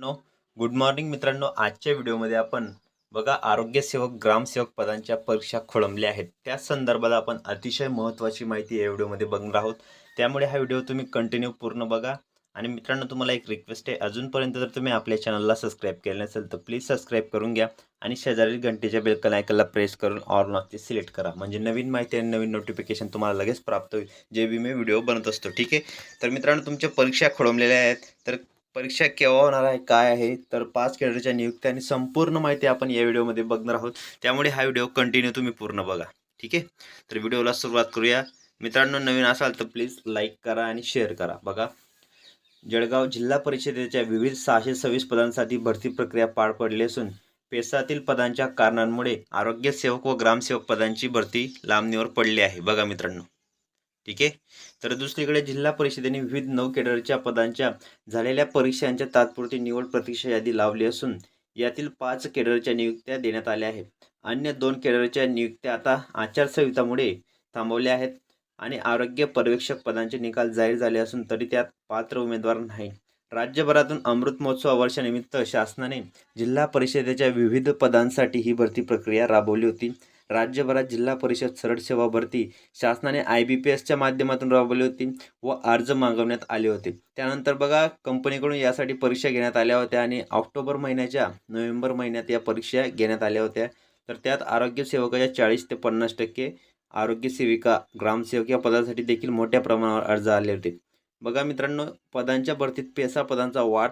No good morning मित्रांनो. आजच्या व्हिडिओमध्ये आपण बघा आरोग्यसेवक ग्रामसेवक पदांच्या परीक्षा खोळंबल्या आहेत. त्या संदर्भात आपण अतिशय महत्त्वाची माहिती या व्हिडिओमध्ये बघणार आहोत. त्यामुळे हा व्हिडिओ तुम्ही कंटिन्यू पूर्ण बघा. आणि मित्रांनो तुम्हाला एक रिक्वेस्ट आहे. अजूनपर्यंत जर तुम्ही आपल्या चॅनलला सबस्क्राईब केलं नसेल तर प्लीज सबस्क्राईब करून घ्या. आणि शेजारील घंटेच्या बेलकन आयकनला प्रेस करून ऑर नॉट ते सिलेक्ट करा. म्हणजे नवीन माहिती आणि नवीन नोटिफिकेशन तुम्हाला लगेच प्राप्त होईल जे बी मी व्हिडिओ बनत असतो. ठीक आहे? तर मित्रांनो तुमच्या परीक्षा खोळंबलेल्या आहेत. तर परीक्षा केव्हा होणार आहे काय आहे तर पाच कॅडरच्या नियुक्त्या आणि संपूर्ण माहिती आपण या व्हिडिओमध्ये बघणार आहोत. त्यामुळे हा व्हिडिओ कंटिन्यू तुम्ही पूर्ण बघा. ठीक आहे? तर व्हिडिओला सुरुवात करूया. मित्रांनो नवीन असाल तर प्लीज लाईक करा आणि शेअर करा. बघा. जळगाव जिल्हा परिषदेच्या विविध सहाशे सव्वीस पदांसाठी भरती प्रक्रिया पार पडली असून पेसातील पदांच्या कारणांमुळे आरोग्य सेवक व ग्रामसेवक पदांची भरती लांबणीवर पडली आहे. बघा मित्रांनो. ठीक आहे? तर दुसरीकडे जिल्हा परिषदेने विविध नऊ केडरच्या पदांच्या झालेल्या परीक्षांच्या तात्पुरती निवड प्रतीक्षा यादी लावली असून यातील पाच केडरच्या नियुक्त्या देण्यात आल्या आहेत. अन्य दोन केडरच्या नियुक्त्या आता आचारसंहितामुळे थांबवल्या आहेत आणि आरोग्य पर्यवेक्षक पदांचे निकाल जाहीर झाले असून तरी त्यात पात्र उमेदवार नाही राज्यभरातून अमृत महोत्सव वर्षानिमित्त शासनाने जिल्हा परिषदेच्या विविध पदांसाठी ही भरती प्रक्रिया राबवली होती. राज्यभरात जिल्हा परिषद सरळ सेवा भरती शासनाने आय बी पी एसच्या माध्यमातून राबवली होती व अर्ज मागवण्यात आले होते. त्यानंतर बघा कंपनीकडून यासाठी परीक्षा घेण्यात आल्या होत्या आणि ऑक्टोबर महिन्याच्या नोव्हेंबर महिन्यात या परीक्षा घेण्यात आल्या होत्या. तर त्यात आरोग्य सेवकाच्या चाळीस ते पन्नास टक्के आरोग्य सेविका ग्रामसेवक या पदासाठी देखील मोठ्या प्रमाणावर अर्ज आले होते. बघा मित्रांनो पदांच्या भरतीत पेसा पदांचा वाट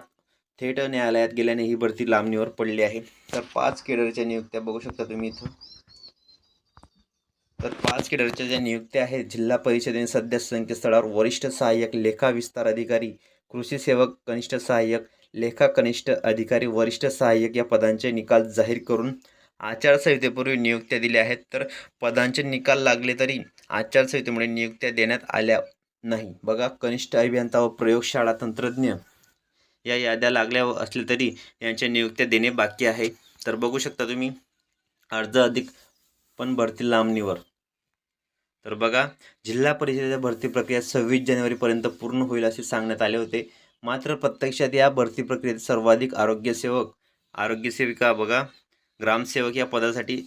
थेट न्यायालयात गेल्याने ही भरती लांबणीवर पडली आहे. तर पाच केडरच्या नियुक्त्या बघू शकता तुम्ही इथं. तर पाच केडरच्या ज्या नियुक्त्या आहेत जिल्हा परिषदेने सध्या संकेतस्थळावर वरिष्ठ सहाय्यक लेखा विस्तार अधिकारी कृषी सेवक कनिष्ठ सहाय्यक लेखा कनिष्ठ अधिकारी वरिष्ठ सहाय्यक या पदांचे निकाल जाहीर करून आचारसंहितेपूर्वी नियुक्त्या दिल्या आहेत. तर पदांचे निकाल लागले तरी आचारसंहितेमुळे नियुक्त्या देण्यात आल्या नाही. बघा कनिष्ठ अभियंता व प्रयोगशाळा तंत्रज्ञ या याद्या लागल्या असल्या तरी यांच्या नियुक्त्या देणे बाकी आहे. तर बघू शकता तुम्ही अर्ज अधिक पण भरती लांबणीवर. तर बघा जिल्हा परिषदेच्या भरती प्रक्रिया सव्वीस जानेवारीपर्यंत पूर्ण होईल असे सांगण्यात आले होते. मात्र प्रत्यक्षात या भरती प्रक्रियेत सर्वाधिक आरोग्यसेवक आरोग्यसेविका बघा ग्रामसेवक या पदासाठी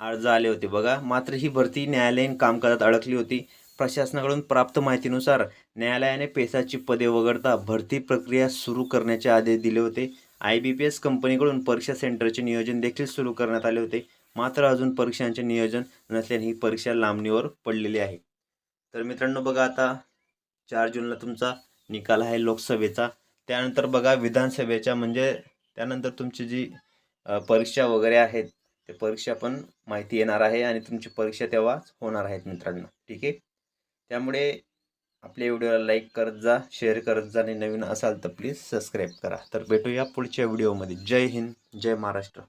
अर्ज आले होते बघा. मात्र ही भरती न्यायालयीन कामकाजात अडकली होती. प्रशासनाकडून प्राप्त माहितीनुसार न्यायालयाने पेसाची पदे वगळता भरती प्रक्रिया सुरू करण्याचे आदेश दिले होते. आय बी पी एस कंपनीकडून परीक्षा सेंटरचे नियोजन देखील सुरू करण्यात आले होते. मात्र अजून परीक्षांचे नियोजन नसल्याने ही परीक्षा लांबणीवर पडलेली आहे. तर मित्रांनो बघा आता चार जूनला तुमचा निकाल आहे लोकसभेचा. त्यानंतर बघा विधानसभेच्या म्हणजे त्यानंतर तुमची जी परीक्षा वगैरे आहेत ते परीक्षा पण माहिती येणार आहे आणि तुमची परीक्षा तेव्हाच होणार आहेत मित्रांनो. ठीक आहे? त्यामुळे आपल्या व्हिडिओला लाईक करत जा शेअर करत जा आणि नवीन असाल तर प्लीज सबस्क्राईब करा. तर भेटूया पुढच्या व्हिडिओमध्ये. जय हिंद जय महाराष्ट्र.